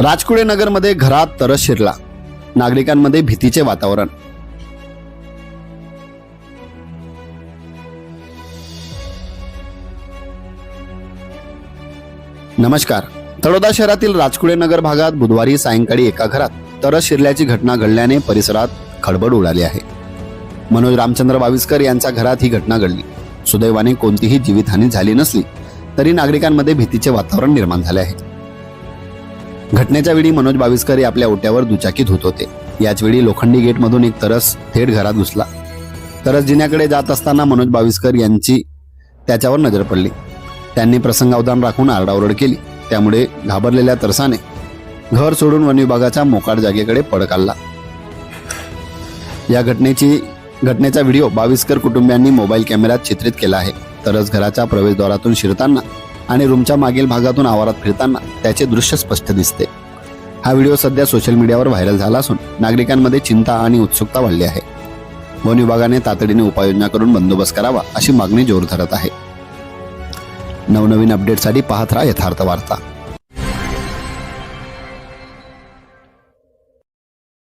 राजकुळे नगरमध्ये घरात तरस शिरला. नागरिकांमध्ये भीतीचे वातावरण. नमस्कार. तळोदा शहरातील राजकुळे नगर भागात बुधवारी सायंकाळी एका घरात तरस शिरल्याची घटना घडल्याने परिसरात खळबळ उडाली आहे. मनोज रामचंद्र बाविस्कर यांच्या घरात ही घटना घडली. सुदैवाने कोणतीही जीवितहानी झाली नसली तरी नागरिकांमध्ये भीतीचे वातावरण निर्माण झाले आहे. घटनेच्या वेळी मनोज बाविस्कर हे आपल्या ओट्यावर दुचाकी धुत होते. याच वेळी लोखंडी गेटमधून एक तरस थेट घरात घुसला. तरस जिन्याकडे जात असताना मनोज बाविस्कर यांची त्याच्यावर नजर पडली. त्यांनी प्रसंगावधान राखून आरडाओरड केली. त्यामुळे घाबरलेल्या तरसाने घर सोडून वन विभागाच्या मोकाट जागेकडे पळ काढला. या घटनेची घटनेचा व्हिडिओ बाविस्कर कुटुंबियांनी मोबाईल कॅमेऱ्यात चित्रित केला आहे. तरच घराच्या प्रवेशद्वारातून शिरताना आणि रूमच्या मागील भागातून आवारात फिरताना त्याचे दृश्य स्पष्ट दिसते. हा व्हिडिओ सध्या सोशल मीडियावर व्हायरल झाला असून नागरिकांमध्ये चिंता आणि उत्सुकता वाढली आहे. वन विभागाने तातडीने उपाययोजना करून बंदोबस्त करावा अशी मागणी जोर धरत आहे. नवनवीन अपडेटसाठी पाहत राहा यथार्थ वार्ता.